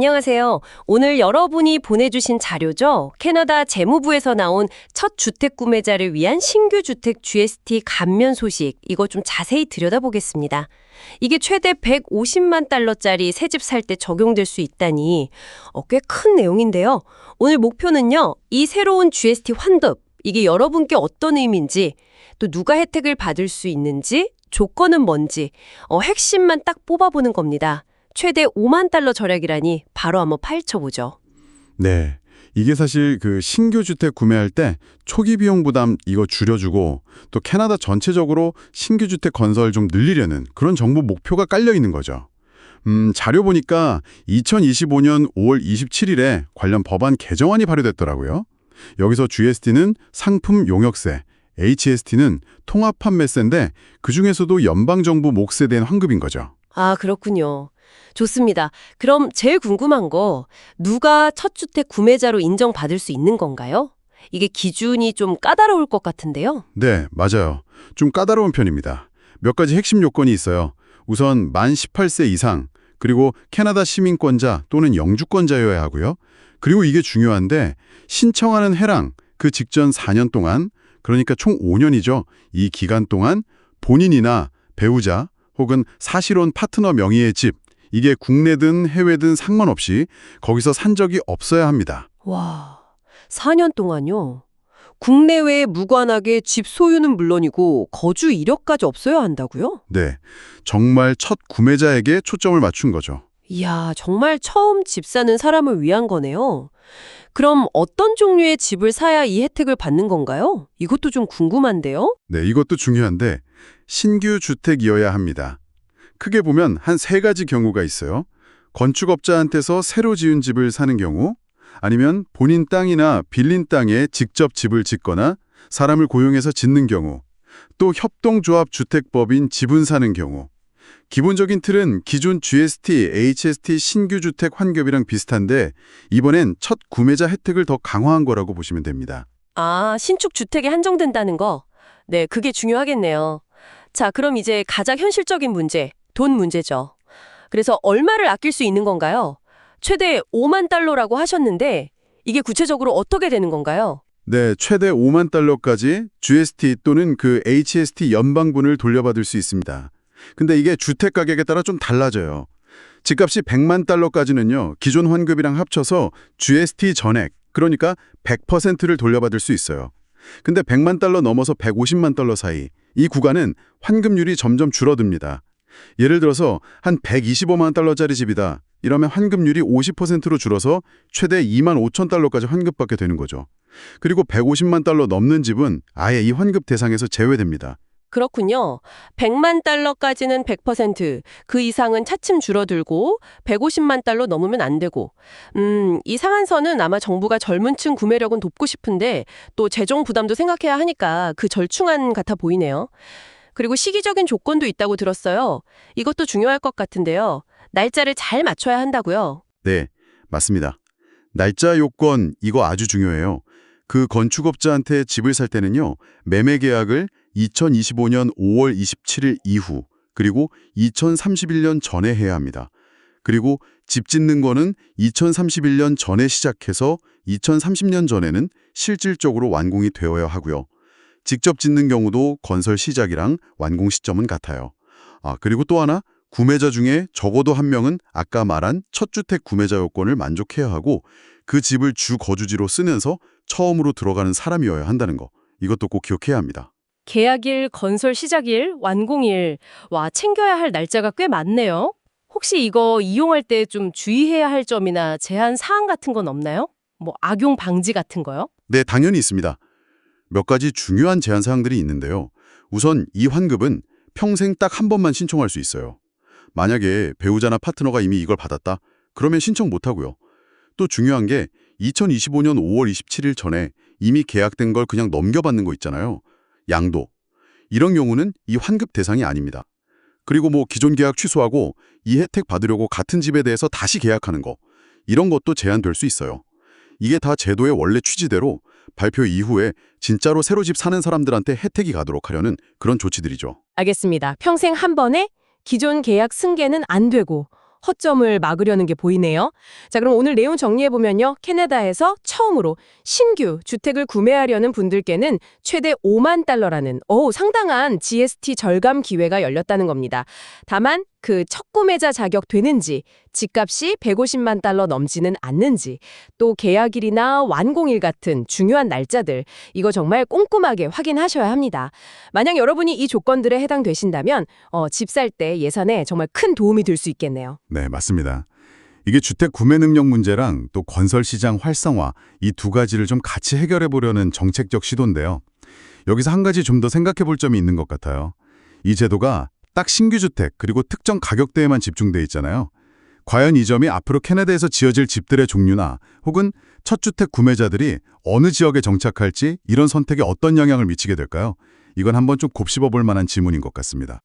안녕하세요. 오늘 여러분이 보내주신 자료죠? 캐나다 재무부에서 나온 첫 주택 구매자를 위한 신규 주택 GST 감면 소식. 이거 좀 자세히 들여다보겠습니다. 이게 최대 150만 달러짜리 새 집 살 때 적용될 수 있다니 어, 꽤 큰 내용인데요. 오늘 목표는요. 이 새로운 GST 환급. 이게 여러분께 어떤 의미인지, 또 누가 혜택을 받을 수 있는지, 조건은 뭔지, 어, 핵심만 딱 뽑아보는 겁니다. 최대 5만 달러 절약이라니 바로 한번 파헤쳐보죠. 네. 이게 사실 그 신규 주택 구매할 때 초기 비용 부담 이거 줄여주고 또 캐나다 전체적으로 신규 주택 건설 좀 늘리려는 그런 정부 목표가 깔려 있는 거죠. 음, 자료 보니까 2025년 5월 27일에 관련 법안 개정안이 발효됐더라고요. 여기서 GST는 상품 용역세, HST는 통합 판매세인데 그중에서도 연방정부 몫에 대한 환급인 거죠. 아, 그렇군요. 좋습니다. 그럼 제일 궁금한 거, 누가 첫 주택 구매자로 인정받을 수 있는 건가요? 이게 기준이 좀 까다로울 것 같은데요. 네, 맞아요. 좀 까다로운 편입니다. 몇 가지 핵심 요건이 있어요. 우선 만 18세 이상, 그리고 캐나다 시민권자 또는 영주권자여야 하고요. 그리고 이게 중요한데 신청하는 해랑 그 직전 4년 동안, 그러니까 총 5년이죠. 이 기간 동안 본인이나 배우자 혹은 사실혼 파트너 명의의 집, 이게 국내든 해외든 상관없이 거기서 산 적이 없어야 합니다. 와, 4년 동안요. 국내외에 무관하게 집 소유는 물론이고 거주 이력까지 없어야 한다고요? 네, 정말 첫 구매자에게 초점을 맞춘 거죠. 이야, 정말 처음 집 사는 사람을 위한 거네요. 그럼 어떤 종류의 집을 사야 이 혜택을 받는 건가요? 이것도 좀 궁금한데요? 네, 이것도 중요한데 신규 주택이어야 합니다. 크게 보면 한 세 가지 경우가 있어요. 건축업자한테서 새로 지은 집을 사는 경우, 아니면 본인 땅이나 빌린 땅에 직접 집을 짓거나 사람을 고용해서 짓는 경우, 또 협동조합 주택법인 지분 사는 경우. 기본적인 틀은 기존 GST, HST 신규 주택 환급이랑 비슷한데 이번엔 첫 구매자 혜택을 더 강화한 거라고 보시면 됩니다. 아, 신축 주택에 한정된다는 거. 네, 그게 중요하겠네요. 자, 그럼 이제 가장 현실적인 문제, 돈 문제죠. 그래서 얼마를 아낄 수 있는 건가요? 최대 5만 달러라고 하셨는데 이게 구체적으로 어떻게 되는 건가요? 네, 최대 5만 달러까지 GST 또는 그 HST 연방분을 돌려받을 수 있습니다. 근데 이게 주택 가격에 따라 좀 달라져요. 집값이 100만 달러까지는요, 기존 환급이랑 합쳐서 GST 전액, 그러니까 100%를 돌려받을 수 있어요. 근데 100만 달러 넘어서 150만 달러 사이, 이 구간은 환급률이 점점 줄어듭니다. 예를 들어서 한 125만 달러짜리 집이다. 이러면 환급률이 50%로 줄어서 최대 2만 5천 달러까지 환급받게 되는 거죠. 그리고 150만 달러 넘는 집은 아예 이 환급 대상에서 제외됩니다. 그렇군요. 100만 달러까지는 100%, 그 이상은 차츰 줄어들고 150만 달러 넘으면 안 되고. 음, 이 상한선은 아마 정부가 젊은 층 구매력은 돕고 싶은데 또 재정 부담도 생각해야 하니까 그 절충안 같아 보이네요. 그리고 시기적인 조건도 있다고 들었어요. 이것도 중요할 것 같은데요. 날짜를 잘 맞춰야 한다고요. 네, 맞습니다. 날짜 요건 이거 아주 중요해요. 그 건축업자한테 집을 살 때는요. 매매 계약을 2025년 5월 27일 이후 그리고 2031년 전에 해야 합니다. 그리고 집 짓는 거는 2031년 전에 시작해서 2030년 전에는 실질적으로 완공이 되어야 하고요. 직접 짓는 경우도 건설 시작이랑 완공 시점은 같아요. 아, 그리고 또 하나 구매자 중에 적어도 한 명은 아까 말한 첫 주택 구매자 요건을 만족해야 하고 그 집을 주 거주지로 쓰면서 처음으로 들어가는 사람이어야 한다는 거. 이것도 꼭 기억해야 합니다. 계약일, 건설 시작일, 완공일. 와, 챙겨야 할 날짜가 꽤 많네요. 혹시 이거 이용할 때 좀 주의해야 할 점이나 제한 사항 같은 건 없나요? 뭐 악용 방지 같은 거요? 네, 당연히 있습니다. 몇 가지 중요한 제한 사항들이 있는데요. 우선 이 환급은 평생 딱 한 번만 신청할 수 있어요. 만약에 배우자나 파트너가 이미 이걸 받았다? 그러면 신청 못하고요. 또 중요한 게 2025년 5월 27일 전에 이미 계약된 걸 그냥 넘겨받는 거 있잖아요. 양도. 이런 경우는 이 환급 대상이 아닙니다. 그리고 뭐 기존 계약 취소하고 이 혜택 받으려고 같은 집에 대해서 다시 계약하는 거. 이런 것도 제한될 수 있어요. 이게 다 제도의 원래 취지대로 발표 이후에 진짜로 새로 집 사는 사람들한테 혜택이 가도록 하려는 그런 조치들이죠. 알겠습니다. 평생 한 번에 기존 계약 승계는 안 되고 허점을 막으려는 게 보이네요. 자, 그럼 오늘 내용 정리해보면요. 캐나다에서 처음으로 신규 주택을 구매하려는 분들께는 최대 5만 달러라는 오, 상당한 GST 절감 기회가 열렸다는 겁니다. 다만 그 첫 구매자 자격 되는지, 집값이 150만 달러 넘지는 않는지, 또 계약일이나 완공일 같은 중요한 날짜들, 이거 정말 꼼꼼하게 확인하셔야 합니다. 만약 여러분이 이 조건들에 해당되신다면 어, 집 살 때 예산에 정말 큰 도움이 될 수 있겠네요. 네, 맞습니다. 이게 주택 구매 능력 문제랑 또 건설 시장 활성화 이 두 가지를 좀 같이 해결해 보려는 정책적 시도인데요. 여기서 한 가지 좀 더 생각해 볼 점이 있는 것 같아요. 이 제도가 딱 신규 주택 그리고 특정 가격대에만 집중돼 있잖아요. 과연 이 점이 앞으로 캐나다에서 지어질 집들의 종류나 혹은 첫 주택 구매자들이 어느 지역에 정착할지 이런 선택에 어떤 영향을 미치게 될까요? 이건 한번 좀 곱씹어 볼 만한 질문인 것 같습니다.